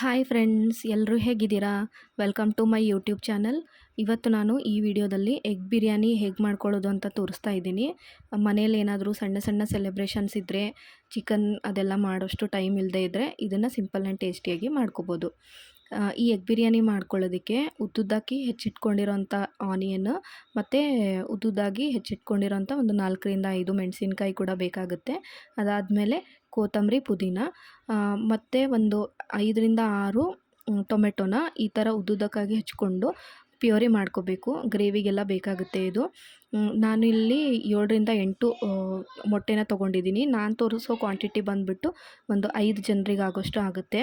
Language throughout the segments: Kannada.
ಹಾಯ್ ಫ್ರೆಂಡ್ಸ್ ಎಲ್ಲರೂ ಹೇಗಿದ್ದೀರಾ? Welcome to my YouTube channel ಇವತ್ತು ನಾನು ಈ ವಿಡಿಯೋದಲ್ಲಿ ಎಗ್ ಬಿರಿಯಾನಿ ಹೇಗೆ ಮಾಡ್ಕೊಳ್ಳೋದು ಅಂತ ತೋರಿಸ್ತಾ ಇದ್ದೀನಿ. ಮನೇಲಿ ಏನಾದರೂ ಸಣ್ಣ ಸಣ್ಣ ಸೆಲೆಬ್ರೇಷನ್ಸ್ ಇದ್ದರೆ ಚಿಕನ್ ಅದೆಲ್ಲ ಮಾಡೋಷ್ಟು ಟೈಮ್ ಇಲ್ಲದೆ ಇದ್ದರೆ ಇದನ್ನು ಸಿಂಪಲ್ ಆ್ಯಂಡ್ ಟೇಸ್ಟಿಯಾಗಿ ಮಾಡ್ಕೋಬೋದು. ಈ ಎಗ್ ಬಿರಿಯಾನಿ ಮಾಡ್ಕೊಳ್ಳೋದಕ್ಕೆ ಉದ್ದುದ್ದಾಗಿ ಹೆಚ್ಚಿಟ್ಕೊಂಡಿರೋಂಥ ಆನಿಯನ್ ಮತ್ತು ಉದ್ದುದ್ದಾಗಿ ಹೆಚ್ಚಿಟ್ಕೊಂಡಿರೋಂಥ ಒಂದು ನಾಲ್ಕರಿಂದ ಐದು ಮೆಣಸಿನ್ಕಾಯಿ ಕೂಡ ಬೇಕಾಗುತ್ತೆ. ಅದಾದಮೇಲೆ ಕೊತ್ತಂಬರಿ, ಪುದೀನ ಮತ್ತು ಒಂದು ಐದರಿಂದ ಆರು ಟೊಮೆಟೊನ ಈ ಥರ ಉದ್ದುದ್ದಕ್ಕಾಗಿ ಹೆಚ್ಕೊಂಡು ಪ್ಯೂರಿ ಮಾಡ್ಕೋಬೇಕು. ಗ್ರೇವಿಗೆಲ್ಲ ಬೇಕಾಗುತ್ತೆ ಇದು. ನಾನು ಇಲ್ಲಿ ಏಳರಿಂದ ಎಂಟು ಮೊಟ್ಟೆನ ತೊಗೊಂಡಿದ್ದೀನಿ. ನಾನು ತೋರಿಸೋ ಕ್ವಾಂಟಿಟಿ ಬಂದುಬಿಟ್ಟು ಒಂದು ಐದು ಜನರಿಗೆ ಆಗೋಷ್ಟು ಆಗುತ್ತೆ.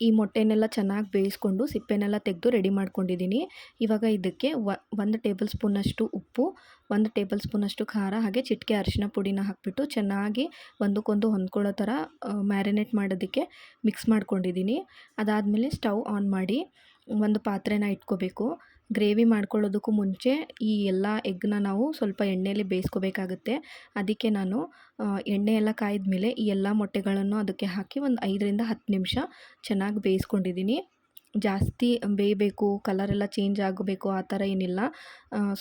ಈ ಮೊಟ್ಟೆನೆಲ್ಲ ಚೆನ್ನಾಗಿ ಬೇಯಿಸ್ಕೊಂಡು ಸಿಪ್ಪೆನೆಲ್ಲ ತೆಗೆದು ರೆಡಿ ಮಾಡ್ಕೊಂಡಿದ್ದೀನಿ. ಇವಾಗ ಇದಕ್ಕೆ ಒಂದು ಟೇಬಲ್ ಸ್ಪೂನಷ್ಟು ಉಪ್ಪು, ಒಂದು ಟೇಬಲ್ ಸ್ಪೂನಷ್ಟು ಖಾರ ಹಾಗೆ ಚಿಟಿಕೆ ಅರಿಶಿನ ಪುಡಿನ ಹಾಕಿಬಿಟ್ಟು ಚೆನ್ನಾಗಿ ಒಂದಕ್ಕೊಂದು ಹೊಂದ್ಕೊಳ್ಳೋ ಥರ ಮ್ಯಾರಿನೇಟ್ ಮಾಡೋದಕ್ಕೆ ಮಿಕ್ಸ್ ಮಾಡ್ಕೊಂಡಿದ್ದೀನಿ. ಅದಾದಮೇಲೆ ಸ್ಟವ್ ಆನ್ ಮಾಡಿ ಒಂದು ಪಾತ್ರೆನ ಇಟ್ಕೋಬೇಕು. ಗ್ರೇವಿ ಮಾಡ್ಕೊಳ್ಳೋದಕ್ಕೂ ಮುಂಚೆ ಈ ಎಲ್ಲ ಎಗ್ನ ನಾವು ಸ್ವಲ್ಪ ಎಣ್ಣೆಯಲ್ಲಿ ಬೇಯಿಸ್ಕೋಬೇಕಾಗುತ್ತೆ. ಅದಕ್ಕೆ ನಾನು ಎಣ್ಣೆ ಎಲ್ಲ ಕಾಯ್ದ ಮೇಲೆ ಈ ಎಲ್ಲ ಮೊಟ್ಟೆಗಳನ್ನು ಅದಕ್ಕೆ ಹಾಕಿ ಒಂದು ಐದರಿಂದ ಹತ್ತು ನಿಮಿಷ ಚೆನ್ನಾಗಿ ಬೇಯಿಸ್ಕೊಂಡಿದ್ದೀನಿ. ಜಾಸ್ತಿ ಬೇಯಬೇಕು ಕಲರೆಲ್ಲ ಚೇಂಜ್ ಆಗಬೇಕು, ಆ ಥರ ಏನಿಲ್ಲ.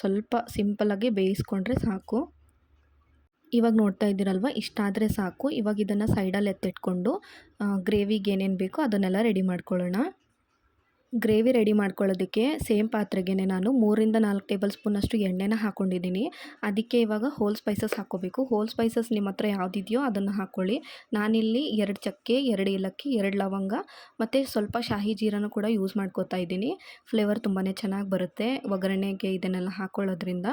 ಸ್ವಲ್ಪ ಸಿಂಪಲಾಗಿ ಬೇಯಿಸ್ಕೊಂಡ್ರೆ ಸಾಕು. ಇವಾಗ ನೋಡ್ತಾ ಇದ್ದೀರಲ್ವ ಇಷ್ಟಾದರೆ ಸಾಕು. ಇವಾಗ ಇದನ್ನು ಸೈಡಲ್ಲಿ ಎತ್ತಿಟ್ಕೊಂಡು ಗ್ರೇವಿಗೆ ಏನೇನು ಬೇಕೋ ಅದನ್ನೆಲ್ಲ ರೆಡಿ ಮಾಡ್ಕೊಳ್ಳೋಣ. ಗ್ರೇವಿ ರೆಡಿ ಮಾಡ್ಕೊಳ್ಳೋದಕ್ಕೆ ಸೇಮ್ ಪಾತ್ರೆಗೆ ನಾನು ಮೂರಿಂದ ನಾಲ್ಕು ಟೇಬಲ್ ಸ್ಪೂನಷ್ಟು ಎಣ್ಣೆನ ಹಾಕ್ಕೊಂಡಿದ್ದೀನಿ. ಅದಕ್ಕೆ ಇವಾಗ ಹೋಲ್ ಸ್ಪೈಸಸ್ ಹಾಕ್ಕೋಬೇಕು. ಹೋಲ್ ಸ್ಪೈಸಸ್ ನಿಮ್ಮ ಹತ್ರ ಯಾವುದಿದೆಯೋ ಅದನ್ನು ಹಾಕ್ಕೊಳ್ಳಿ. ನಾನಿಲ್ಲಿ ಎರಡು ಚಕ್ಕೆ, ಎರಡು ಏಲಕ್ಕಿ, ಎರಡು ಲವಂಗ ಮತ್ತು ಸ್ವಲ್ಪ ಶಾಹಿ ಜೀರನ ಕೂಡ ಯೂಸ್ ಮಾಡ್ಕೋತಾ ಇದ್ದೀನಿ. ಫ್ಲೇವರ್ ತುಂಬಾ ಚೆನ್ನಾಗಿ ಬರುತ್ತೆ ಒಗ್ಗರಣೆಗೆ ಇದನ್ನೆಲ್ಲ ಹಾಕ್ಕೊಳ್ಳೋದ್ರಿಂದ.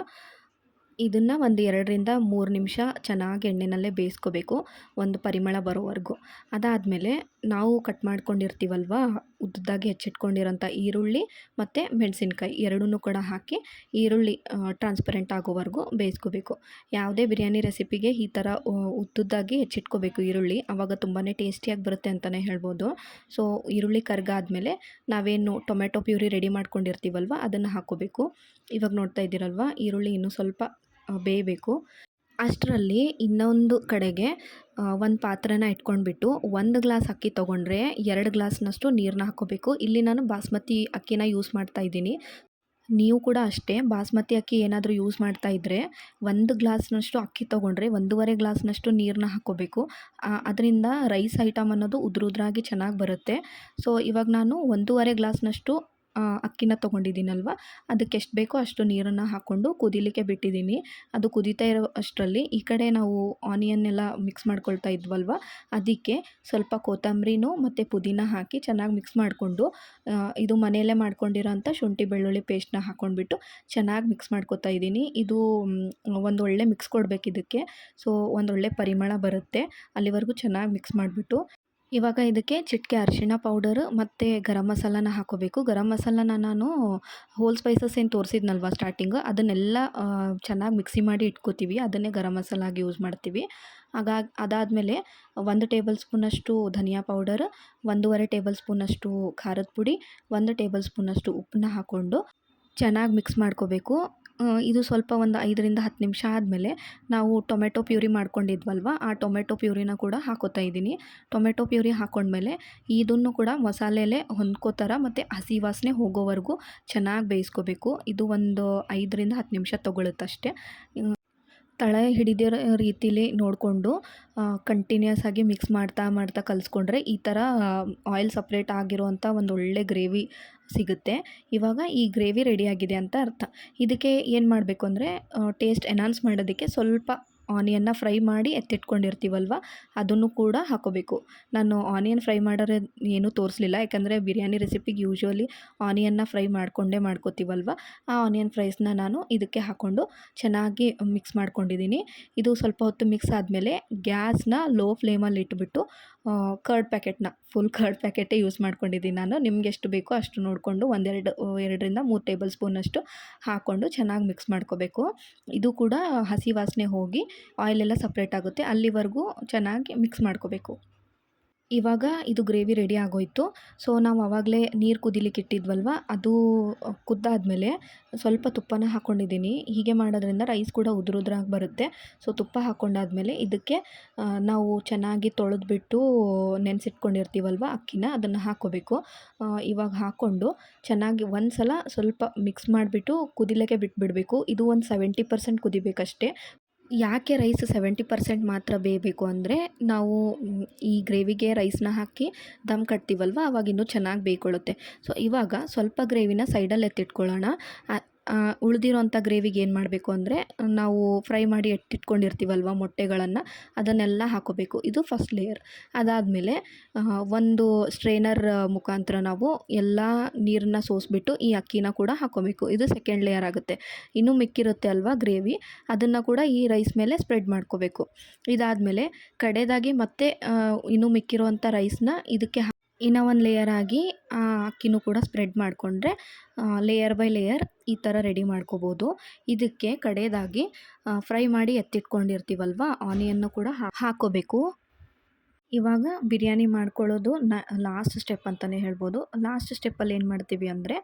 ಇದನ್ನು ಒಂದು ಎರಡರಿಂದ ಮೂರು ನಿಮಿಷ ಚೆನ್ನಾಗಿ ಎಣ್ಣೆನಲ್ಲೇ ಬೇಯಿಸ್ಕೋಬೇಕು. ಒಂದು ಪರಿಮಳ ಬರೋವರೆಗೂ. ಅದಾದಮೇಲೆ ನಾವು ಕಟ್ ಮಾಡ್ಕೊಂಡಿರ್ತೀವಲ್ವ ಉದ್ದದಾಗಿ ಹೆಚ್ಚಿಟ್ಕೊಂಡಿರೋಂಥ ಈರುಳ್ಳಿ ಮತ್ತು ಮೆಣಸಿನ್ಕಾಯಿ ಎರಡನ್ನೂ ಕೂಡ ಹಾಕಿ ಈರುಳ್ಳಿ ಟ್ರಾನ್ಸ್ಪರೆಂಟ್ ಆಗೋವರೆಗೂ ಬೇಯಿಸ್ಕೋಬೇಕು. ಯಾವುದೇ ಬಿರಿಯಾನಿ ರೆಸಿಪಿಗೆ ಈ ಥರ ಉದ್ದುದ್ದಾಗಿ ಹೆಚ್ಚಿಟ್ಕೋಬೇಕು ಈರುಳ್ಳಿ. ಆವಾಗ ತುಂಬಾ ಟೇಸ್ಟಿಯಾಗಿ ಬರುತ್ತೆ ಅಂತಲೇ ಹೇಳ್ಬೋದು. ಸೊ, ಈರುಳ್ಳಿ ಕರ್ಗಾದ್ಮೇಲೆ ನಾವೇನು ಟೊಮೆಟೊ ಪ್ಯೂರಿ ರೆಡಿ ಮಾಡ್ಕೊಂಡಿರ್ತೀವಲ್ವ, ಅದನ್ನು ಹಾಕ್ಕೋಬೇಕು. ಇವಾಗ ನೋಡ್ತಾ ಇದ್ದೀರಲ್ವ, ಈರುಳ್ಳಿ ಇನ್ನೂ ಸ್ವಲ್ಪ ಬೇಯಬೇಕು. ಅಷ್ಟರಲ್ಲಿ ಇನ್ನೊಂದು ಕಡೆಗೆ ಒಂದು ಪಾತ್ರೆನ ಇಟ್ಕೊಂಡ್ಬಿಟ್ಟು ಒಂದು ಗ್ಲಾಸ್ ಅಕ್ಕಿ ತೊಗೊಂಡ್ರೆ ಎರಡು ಗ್ಲಾಸ್ನಷ್ಟು ನೀರನ್ನ ಹಾಕ್ಕೋಬೇಕು. ಇಲ್ಲಿ ನಾನು ಬಾಸ್ಮತಿ ಅಕ್ಕಿನ ಯೂಸ್ ಮಾಡ್ತಾ ಇದ್ದೀನಿ. ನೀವು ಕೂಡ ಅಷ್ಟೇ ಬಾಸ್ಮತಿ ಅಕ್ಕಿ ಏನಾದರೂ ಯೂಸ್ ಮಾಡ್ತಾ ಇದ್ದರೆ ಒಂದು ಗ್ಲಾಸ್ನಷ್ಟು ಅಕ್ಕಿ ತೊಗೊಂಡ್ರೆ ಒಂದೂವರೆ ಗ್ಲಾಸ್ನಷ್ಟು ನೀರನ್ನ ಹಾಕ್ಕೋಬೇಕು. ಅದರಿಂದ ರೈಸ್ ಐಟಮ್ ಅನ್ನೋದು ಉದುರು ಉದುರಾಗಿ ಚೆನ್ನಾಗಿ ಬರುತ್ತೆ. ಸೊ ಇವಾಗ ನಾನು ಒಂದೂವರೆ ಗ್ಲಾಸ್ನಷ್ಟು ಅಕ್ಕಿನ ತೊಗೊಂಡಿದ್ದೀನಲ್ವ? ಅದಕ್ಕೆ ಎಷ್ಟು ಬೇಕೋ ಅಷ್ಟು ನೀರನ್ನು ಹಾಕ್ಕೊಂಡು ಕುದಿಲಿಕ್ಕೆ ಬಿಟ್ಟಿದ್ದೀನಿ. ಅದು ಕುದೀತಾ ಇರೋ ಅಷ್ಟರಲ್ಲಿ ಈ ಕಡೆ ನಾವು ಆನಿಯನ್ ಎಲ್ಲ ಮಿಕ್ಸ್ ಮಾಡ್ಕೊಳ್ತಾ ಇದ್ವಲ್ವ? ಅದಕ್ಕೆ ಸ್ವಲ್ಪ ಕೊತ್ತಂಬ್ರಿನೂ ಮತ್ತು ಪುದೀನ ಹಾಕಿ ಚೆನ್ನಾಗಿ ಮಿಕ್ಸ್ ಮಾಡಿಕೊಂಡು ಇದು ಮನೆಯಲ್ಲೇ ಮಾಡ್ಕೊಂಡಿರೋಂಥ ಶುಂಠಿ ಬೆಳ್ಳುಳ್ಳಿ ಪೇಸ್ಟ್ನ ಹಾಕ್ಕೊಂಡ್ಬಿಟ್ಟು ಚೆನ್ನಾಗಿ ಮಿಕ್ಸ್ ಮಾಡ್ಕೊತಾ ಇದ್ದೀನಿ. ಇದು ಒಂದೊಳ್ಳೆ ಮಿಕ್ಸ್ ಕೊಡಬೇಕು ಇದಕ್ಕೆ. ಸೊ, ಒಂದೊಳ್ಳೆ ಪರಿಮಳ ಬರುತ್ತೆ. ಅಲ್ಲಿವರೆಗೂ ಚೆನ್ನಾಗಿ ಮಿಕ್ಸ್ ಮಾಡಿಬಿಟ್ಟು ಇವಾಗ ಇದಕ್ಕೆ ಚಿಟ್ಕೆ, ಅರಿಶಿಣ ಪೌಡರ್ ಮತ್ತು ಗರಂ ಮಸಾಲನ ಹಾಕೋಬೇಕು. ಗರಂ ಮಸಾಲನ ನಾನು ಹೋಲ್ ಸ್ಪೈಸಸ್ ಏನು ತೋರಿಸಿದ್ನಲ್ವ ಸ್ಟಾರ್ಟಿಂಗ್ ಅದನ್ನೆಲ್ಲ ಚೆನ್ನಾಗಿ ಮಿಕ್ಸಿ ಮಾಡಿ ಇಟ್ಕೋತೀವಿ. ಅದನ್ನೇ ಗರಂ ಮಸಾಲ ಆಗಿ ಯೂಸ್ ಮಾಡ್ತೀವಿ. ಹಾಗಾಗಿ ಅದಾದಮೇಲೆ ಒಂದು ಟೇಬಲ್ ಸ್ಪೂನಷ್ಟು ಧನಿಯಾ ಪೌಡರ್ ಒಂದೂವರೆ ಟೇಬಲ್ ಸ್ಪೂನಷ್ಟು ಖಾರದ ಪುಡಿ, ಒಂದು ಟೇಬಲ್ ಸ್ಪೂನಷ್ಟು ಉಪ್ಪನ್ನ ಹಾಕ್ಕೊಂಡು ಚೆನ್ನಾಗಿ ಮಿಕ್ಸ್ ಮಾಡ್ಕೋಬೇಕು. ಇದು ಸ್ವಲ್ಪ ಒಂದು ಐದರಿಂದ ಹತ್ತು ನಿಮಿಷ ಆದಮೇಲೆ ನಾವು ಟೊಮೆಟೊ ಪ್ಯೂರಿ ಮಾಡ್ಕೊಂಡಿದ್ವಲ್ವ, ಆ ಟೊಮೆಟೊ ಪ್ಯೂರಿನ ಕೂಡ ಹಾಕೋತಾ ಇದ್ದೀನಿ. ಟೊಮೆಟೊ ಪ್ಯೂರಿ ಹಾಕೊಂಡ್ಮೇಲೆ ಇದನ್ನು ಕೂಡ ಮಸಾಲೆಲೆ ಹೊಂದ್ಕೋತಾರ ಮತ್ತು ಹಸಿ ವಾಸನೆ ಹೋಗೋವರೆಗೂ ಚೆನ್ನಾಗಿ ಬೇಯಿಸ್ಕೋಬೇಕು. ಇದು ಒಂದು ಐದರಿಂದ ಹತ್ತು ನಿಮಿಷ ತೊಗೊಳುತ್ತಷ್ಟೇ. ತಳ ಹಿಡಿದಿರೋ ರೀತಿಲಿ ನೋಡಿಕೊಂಡು ಕಂಟಿನ್ಯೂಸ್ ಆಗಿ ಮಿಕ್ಸ್ ಮಾಡ್ತಾ ಮಾಡ್ತಾ ಕಲಿಸ್ಕೊಂಡ್ರೆ ಈ ಥರ ಆಯಿಲ್ ಸಪ್ರೇಟ್ ಆಗಿರುವಂಥ ಒಂದು ಒಳ್ಳೆ ಗ್ರೇವಿ ಸಿಗುತ್ತೆ. ಇವಾಗ ಈ ಗ್ರೇವಿ ರೆಡಿಯಾಗಿದೆ ಅಂತ ಅರ್ಥ. ಇದಕ್ಕೆ ಏನು ಮಾಡಬೇಕು ಅಂದರೆ ಟೇಸ್ಟ್ ಎನ್ಹಾನ್ಸ್ ಮಾಡೋದಕ್ಕೆ ಸ್ವಲ್ಪ ಆನಿಯನ್ನ ಫ್ರೈ ಮಾಡಿ ಎತ್ತಿಟ್ಕೊಂಡಿರ್ತೀವಲ್ವ, ಅದನ್ನು ಕೂಡ ಹಾಕೋಬೇಕು. ನಾನು ಆನಿಯನ್ ಫ್ರೈ ಮಾಡೋರೆ ಏನೂ ತೋರಿಸಲಿಲ್ಲ. ಯಾಕಂದರೆ ಬಿರಿಯಾನಿ ರೆಸಿಪಿಗೆ ಯೂಶ್ವಲಿ ಆನಿಯನ್ನ ಫ್ರೈ ಮಾಡಿಕೊಂಡೇ ಮಾಡ್ಕೋತೀವಲ್ವ, ಆ ಆನಿಯನ್ ಫ್ರೈಸ್ನ ನಾನು ಇದಕ್ಕೆ ಹಾಕ್ಕೊಂಡು ಚೆನ್ನಾಗಿ ಮಿಕ್ಸ್ ಮಾಡ್ಕೊಂಡಿದ್ದೀನಿ. ಇದು ಸ್ವಲ್ಪ ಹೊತ್ತು ಮಿಕ್ಸ್ ಆದಮೇಲೆ ಗ್ಯಾಸ್ನ ಲೋ ಫ್ಲೇಮಲ್ಲಿ ಇಟ್ಬಿಟ್ಟು ಕರ್ಡ್ ಪ್ಯಾಕೆಟ್ನ ಫುಲ್ ಕರ್ಡ್ ಪ್ಯಾಕೆಟೇ ಯೂಸ್ ಮಾಡ್ಕೊಂಡಿದ್ದೀನಿ ನಾನು. ನಿಮ್ಗೆ ಎಷ್ಟು ಬೇಕೋ ಅಷ್ಟು ನೋಡಿಕೊಂಡು ಒಂದೆರಡು ಎರಡರಿಂದ ಮೂರು ಟೇಬಲ್ ಸ್ಪೂನಷ್ಟು ಹಾಕ್ಕೊಂಡು ಚೆನ್ನಾಗಿ ಮಿಕ್ಸ್ ಮಾಡ್ಕೋಬೇಕು. ಇದು ಕೂಡ ಹಸಿ ವಾಸನೆ ಹೋಗಿ ಆಯಿಲೆಲ್ಲ ಸಪ್ರೇಟ್ ಆಗುತ್ತೆ. ಅಲ್ಲಿವರೆಗೂ ಚೆನ್ನಾಗಿ ಮಿಕ್ಸ್ ಮಾಡ್ಕೋಬೇಕು. ಇವಾಗ ಇದು ಗ್ರೇವಿ ರೆಡಿ ಆಗೋಯಿತು. ಸೊ, ನಾವು ಆವಾಗಲೇ ನೀರು ಕುದಿಲಿಕ್ಕೆ ಇಟ್ಟಿದ್ವಲ್ವ? ಅದು ಕುದ್ದಾದಮೇಲೆ ಸ್ವಲ್ಪ ತುಪ್ಪನ ಹಾಕ್ಕೊಂಡಿದ್ದೀನಿ ಹೀಗೆ ಮಾಡೋದ್ರಿಂದ ರೈಸ್ ಕೂಡ ಉದುರುದ್ರಾಗಿ ಬರುತ್ತೆ. ಸೊ, ತುಪ್ಪ ಹಾಕ್ಕೊಂಡಾದ್ಮೇಲೆ ಇದಕ್ಕೆ ನಾವು ಚೆನ್ನಾಗಿ ತೊಳೆದ್ಬಿಟ್ಟು ನೆನೆಸಿಟ್ಕೊಂಡಿರ್ತೀವಲ್ವ ಅಕ್ಕಿನ, ಅದನ್ನು ಹಾಕ್ಕೋಬೇಕು ಇವಾಗ ಹಾಕ್ಕೊಂಡು ಚೆನ್ನಾಗಿ ಒಂದು ಸಲ ಸ್ವಲ್ಪ ಮಿಕ್ಸ್ ಮಾಡಿಬಿಟ್ಟು ಕುದಿಲಿಕ್ಕೆ ಬಿಟ್ಬಿಡಬೇಕು. ಇದು ಒಂದು ಸೆವೆಂಟಿ ಪರ್ಸೆಂಟ್ ಕುದಿಬೇಕಷ್ಟೇ. ಯಾಕೆ ರೈಸ್ ಸೆವೆಂಟಿ ಪರ್ಸೆಂಟ್ ಮಾತ್ರ ಬೇಯಬೇಕು ಅಂದರೆ ನಾವು ಈ ಗ್ರೇವಿಗೆ ರೈಸ್ನ ಹಾಕಿ ದಮ್ ಕಟ್ತೀವಲ್ವ? ಅವಾಗ ಇನ್ನೂ ಚೆನ್ನಾಗಿ ಬೇಯ್ಕೊಳ್ಳುತ್ತೆ. ಸೊ ಇವಾಗ ಸ್ವಲ್ಪ ಗ್ರೇವಿನ ಸೈಡಲ್ಲಿ ಎತ್ತಿಟ್ಕೊಳ್ಳೋಣ. ಉಳಿದಿರೋಂಥ ಗ್ರೇವಿಗೆ ಏನು ಮಾಡಬೇಕು ಅಂದರೆ, ನಾವು ಫ್ರೈ ಮಾಡಿ ಎತ್ತಿಟ್ಕೊಂಡಿರ್ತೀವಲ್ವ ಮೊಟ್ಟೆಗಳನ್ನು, ಅದನ್ನೆಲ್ಲ ಹಾಕೋಬೇಕು. ಇದು ಫಸ್ಟ್ ಲೇಯರ್ ಅದಾದಮೇಲೆ ಒಂದು ಸ್ಟ್ರೈನರ್ ಮುಖಾಂತರ ನಾವು ಎಲ್ಲ ನೀರನ್ನ ಸೋಸಿಬಿಟ್ಟು ಈ ಅಕ್ಕಿನ ಕೂಡ ಹಾಕೋಬೇಕು. ಇದು ಸೆಕೆಂಡ್ ಲೇಯರ್ ಆಗುತ್ತೆ. ಇನ್ನೂ ಮಿಕ್ಕಿರುತ್ತೆ ಅಲ್ವಾ ಗ್ರೇವಿ? ಅದನ್ನು ಕೂಡ ಈ ರೈಸ್ ಮೇಲೆ ಸ್ಪ್ರೆಡ್ ಮಾಡ್ಕೋಬೇಕು. ಇದಾದಮೇಲೆ ಕಡೆಯದಾಗಿ ಮತ್ತೆ ಇನ್ನೂ ಮಿಕ್ಕಿರುವಂಥ ರೈಸ್ನ ಇದಕ್ಕೆ ಇನ್ನೂ ಒಂದು ಲೇಯರ್ ಆಗಿ ಆ ಅಕ್ಕಿನೂ ಕೂಡ ಸ್ಪ್ರೆಡ್ ಮಾಡಿಕೊಂಡ್ರೆ ಲೇಯರ್ ಬೈ ಲೇಯರ್ ಈ ಥರ ರೆಡಿ ಮಾಡ್ಕೋಬೋದು. ಇದಕ್ಕೆ ಕಡೆಯದಾಗಿ ಫ್ರೈ ಮಾಡಿ ಎತ್ತಿಟ್ಕೊಂಡಿರ್ತೀವಲ್ವ ಆನಿಯನ್ನು ಕೂಡ ಹಾಕೋಬೇಕು. ಇವಾಗ ಬಿರಿಯಾನಿ ಮಾಡ್ಕೊಳ್ಳೋದು ನ ಲಾಸ್ಟ್ ಸ್ಟೆಪ್ ಅಂತಲೇ ಹೇಳ್ಬೋದು. ಲಾಸ್ಟ್ ಸ್ಟೆಪ್ಪಲ್ಲಿ ಏನು ಮಾಡ್ತೀವಿ ಅಂದರೆ,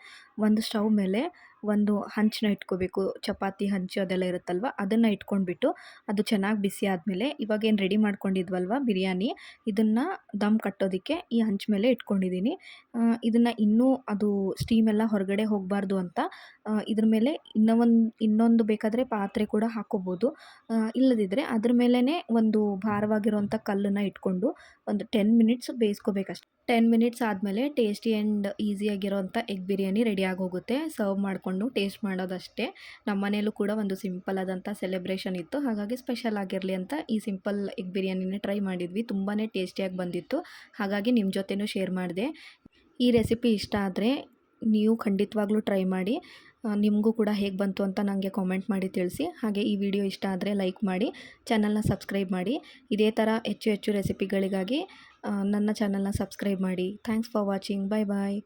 ಒಂದು ಸ್ಟವ್ ಮೇಲೆ ಒಂದು ಹಂಚನ್ನ ಇಟ್ಕೋಬೇಕು. ಚಪಾತಿ, ಹಂಚು ಅದೆಲ್ಲ ಇರುತ್ತಲ್ವ? ಅದನ್ನು ಇಟ್ಕೊಂಡ್ಬಿಟ್ಟು ಅದು ಚೆನ್ನಾಗಿ ಬಿಸಿ ಆದಮೇಲೆ ಇವಾಗ ಏನು ರೆಡಿ ಮಾಡ್ಕೊಂಡಿದ್ವಲ್ವ ಬಿರಿಯಾನಿ? ಇದನ್ನು ದಮ್ ಕಟ್ಟೋದಕ್ಕೆ ಈ ಹಂಚ್ ಮೇಲೆ ಇಟ್ಕೊಂಡಿದ್ದೀನಿ ಇದನ್ನು ಇನ್ನೂ ಅದು ಸ್ಟೀಮ್ ಎಲ್ಲ ಹೊರಗಡೆ ಹೋಗಬಾರ್ದು ಅಂತ ಇದ್ರ ಮೇಲೆ ಇನ್ನೂ ಒಂದು ಇನ್ನೊಂದು ಬೇಕಾದರೆ ಪಾತ್ರೆ ಕೂಡ ಹಾಕೋಬೋದು. ಇಲ್ಲದಿದ್ದರೆ ಅದ್ರ ಮೇಲೇ ಒಂದು ಭಾರವಾಗಿರುವಂಥ ಕಲ್ಲನ್ನು ಇಟ್ಕೊಂಡು ಒಂದು ಟೆನ್ ಮಿನಿಟ್ಸ್ ಬೇಯಿಸ್ಕೋಬೇಕಷ್ಟೆ. ಟೆನ್ ಮಿನಿಟ್ಸ್ ಆದಮೇಲೆ ಟೇಸ್ಟಿ ಆ್ಯಂಡ್ ಈಸಿಯಾಗಿರೋಂಥ ಎಗ್ ಬಿರಿಯಾನಿ ರೆಡಿಯಾಗಿ ಹೋಗುತ್ತೆ ಸರ್ವ್ ಮಾಡಿಕೊಂಡು ಟೇಸ್ಟ್ ಮಾಡೋದಷ್ಟೇ. ನಮ್ಮ ಮನೇಲೂ ಕೂಡ ಒಂದು ಸಿಂಪಲ್ ಆದಂಥ ಸೆಲೆಬ್ರೇಷನ್ ಇತ್ತು. ಹಾಗಾಗಿ ಸ್ಪೆಷಲ್ ಆಗಿರಲಿ ಅಂತ ಈ ಸಿಂಪಲ್ ಎಗ್ ಬಿರಿಯಾನಿನ ಟ್ರೈ ಮಾಡಿದ್ವಿ. ತುಂಬಾ ಟೇಸ್ಟಿಯಾಗಿ ಬಂದಿತ್ತು. ಹಾಗಾಗಿ ನಿಮ್ಮ ಜೊತೆನೂ ಶೇರ್ ಮಾಡಿದೆ. ಈ ರೆಸಿಪಿ ಇಷ್ಟ ಆದರೆ ನೀವು ಖಂಡಿತವಾಗ್ಲೂ ಟ್ರೈ ಮಾಡಿ. ನಿಮಗೂ ಕೂಡ ಹೇಗೆ ಬಂತು ಅಂತ ನನಗೆ ಕಾಮೆಂಟ್ ಮಾಡಿ ತಿಳಿಸಿ. ಹಾಗೆ ಈ ವಿಡಿಯೋ ಇಷ್ಟ ಆದರೆ ಲೈಕ್ ಮಾಡಿ ಚಾನಲ್ನ ಸಬ್ಸ್ಕ್ರೈಬ್ ಮಾಡಿ. ಇದೇ ಥರ ಹೆಚ್ಚು ಹೆಚ್ಚು ರೆಸಿಪಿಗಳಿಗಾಗಿ ನನ್ನ ಚಾನಲ್ನ ಸಬ್ಸ್ಕ್ರೈಬ್ ಮಾಡಿ. Thanks for watching bye bye